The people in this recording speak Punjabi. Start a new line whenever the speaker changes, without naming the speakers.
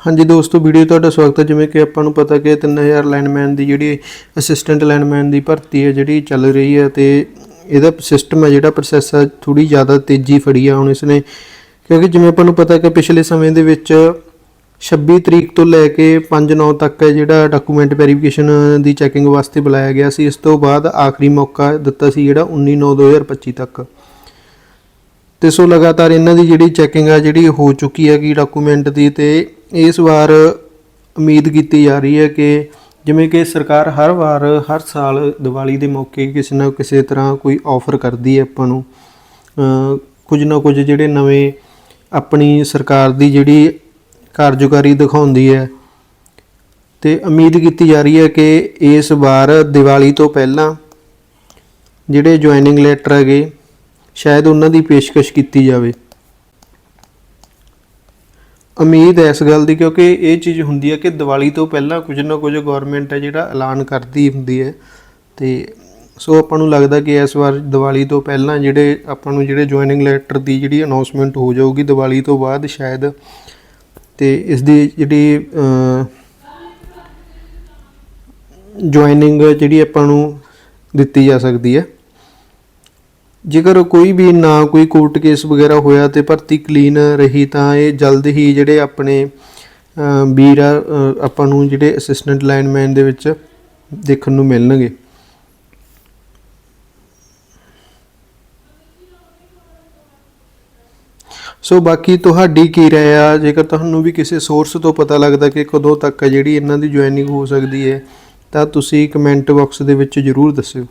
ਹਾਂਜੀ ਦੋਸਤੋ, ਵੀਡੀਓ ਤੁਹਾਡਾ ਸਵਾਗਤ ਹੈ। ਜਿਵੇਂ ਕਿ ਆਪਾਂ ਨੂੰ ਪਤਾ ਕਿ 3000 ਲਾਈਨਮੈਨ ਦੀ ਜਿਹੜੀ ਅਸਿਸਟੈਂਟ ਲਾਈਨਮੈਨ ਦੀ ਭਰਤੀ ਹੈ, ਜਿਹੜੀ ਚੱਲ ਰਹੀ ਹੈ ਤੇ ਇਹਦਾ ਸਿਸਟਮ ਹੈ ਜਿਹੜਾ ਪ੍ਰੋਸੈਸ ਹੈ ਥੋੜੀ ਜ਼ਿਆਦਾ ਤੇਜ਼ੀ ਫੜੀ ਆ ਹੁਣ ਇਸ ਨੇ ਕਿਉਂਕਿ ਜਿਵੇਂ ਆਪਾਂ ਨੂੰ ਪਤਾ ਕਿ ਪਿਛਲੇ ਸਮੇਂ ਦੇ ਵਿੱਚ 26 ਤਰੀਕ ਤੋਂ ਲੈ ਕੇ 5/9 ਤੱਕ ਜਿਹੜਾ ਡਾਕੂਮੈਂਟ ਵੈਰੀਫਿਕੇਸ਼ਨ ਦੀ ਚੈਕਿੰਗ ਵਾਸਤੇ ਬੁਲਾਇਆ ਗਿਆ ਸੀ, ਇਸ ਤੋਂ ਬਾਅਦ ਆਖਰੀ ਮੌਕਾ ਦਿੱਤਾ ਸੀ ਜਿਹੜਾ 19/9/2025 ਤੱਕ। ਤੇ ਸੋ ਲਗਾਤਾਰ ਇਹਨਾਂ ਦੀ ਜਿਹੜੀ ਚੈਕਿੰਗ ਆ, ਜਿਹੜੀ ਹੋ ਚੁੱਕੀ ਹੈਗੀ ਡਾਕੂਮੈਂਟ ਦੀ ਤੇ ਇਸ ਵਾਰ ਉਮੀਦ ਕੀਤੀ ਜਾ ਰਹੀ ਹੈ ਕਿ ਜਿਵੇਂ ਕਿ ਸਰਕਾਰ ਹਰ ਵਾਰ, ਹਰ ਸਾਲ ਦੀਵਾਲੀ ਦੇ ਮੌਕੇ ਕਿਸੇ ਨਾ ਕਿਸੇ ਤਰ੍ਹਾਂ ਕੋਈ ਆਫਰ ਕਰਦੀ ਹੈ ਆਪਾਂ ਨੂੰ। ਕੁਝ ਨਾ ਕੁਝ ਜਿਹੜੇ ਨਵੇਂ ਆਪਣੀ ਸਰਕਾਰ ਦੀ ਜਿਹੜੀ ਕਾਰਜਕਾਰੀ ਦਿਖਾਉਂਦੀ ਹੈ। ਤੇ ਉਮੀਦ ਕੀਤੀ ਜਾ ਰਹੀ ਹੈ ਕਿ ਇਸ ਵਾਰ ਦੀਵਾਲੀ ਤੋਂ ਪਹਿਲਾਂ ਜਿਹੜੇ ਜੁਆਇਨਿੰਗ ਲੈਟਰ ਹੈਗੇ, ਸ਼ਾਇਦ ਉਹਨਾਂ ਦੀ ਪੇਸ਼ਕਸ਼ ਕੀਤੀ ਜਾਵੇ। ਉਮੀਦ ਹੈ ਇਸ ਗੱਲ ਦੀ, ਕਿਉਂਕਿ ਇਹ ਚੀਜ਼ ਹੁੰਦੀ ਹੈ ਕਿ ਦੀਵਾਲੀ ਤੋਂ ਪਹਿਲਾਂ ਕੁਝ ਨਾ ਕੁਝ ਗਵਰਨਮੈਂਟ ਹੈ ਜਿਹੜਾ ਐਲਾਨ ਕਰਦੀ ਹੁੰਦੀ ਹੈ। ਤੇ ਸੋ ਆਪਾਂ ਨੂੰ ਲੱਗਦਾ ਕਿ ਇਸ ਵਾਰ ਦੀਵਾਲੀ ਤੋਂ ਪਹਿਲਾਂ ਜਿਹੜੇ ਆਪਾਂ ਨੂੰ ਜਿਹੜੇ ਜੁਆਇਨਿੰਗ ਲੈਟਰ ਦੀ ਜਿਹੜੀ ਅਨਾਉਂਸਮੈਂਟ ਹੋ ਜਾਊਗੀ ਦੀਵਾਲੀ ਤੋਂ ਬਾਅਦ ਸ਼ਾਇਦ, ਤੇ ਇਸ ਦੀ ਜਿਹੜੀ ਜੁਆਇਨਿੰਗ ਜਿਹੜੀ ਆਪਾਂ ਨੂੰ ਦਿੱਤੀ ਜਾ ਸਕਦੀ ਹੈ। ਜੇਕਰ ਕੋਈ ਵੀ ਨਾ ਕੋਈ ਕੋਰਟ ਕੇਸ ਵਗੈਰਾ ਹੋਇਆ ਤੇ ਭਰਤੀ ਕਲੀਨ ਰਹੀ ਤਾਂ ਇਹ ਜਲਦ ਹੀ ਜਿਹੜੇ ਆਪਣੇ ਵੀਰ ਆ, ਆਪਾਂ ਨੂੰ ਜਿਹੜੇ ਅਸਿਸਟੈਂਟ ਲਾਈਨਮੈਨ ਦੇ ਵਿੱਚ ਦੇਖਣ ਨੂੰ ਮਿਲਣਗੇ। ਸੋ ਬਾਕੀ ਤੁਹਾਡੀ ਕੀ ਰਾਏ ਆ? ਜੇਕਰ ਤੁਹਾਨੂੰ ਵੀ ਕਿਸੇ ਸੋਰਸ ਤੋਂ ਪਤਾ ਲੱਗਦਾ ਕਿ ਕਦੋਂ ਤੱਕ ਜਿਹੜੀ ਇਹਨਾਂ ਦੀ ਜੁਆਇਨਿੰਗ ਹੋ ਸਕਦੀ ਹੈ ਤਾਂ ਤੁਸੀਂ ਕਮੈਂਟ ਬਾਕਸ ਦੇ ਵਿੱਚ ਜਰੂਰ ਦੱਸਿਓ।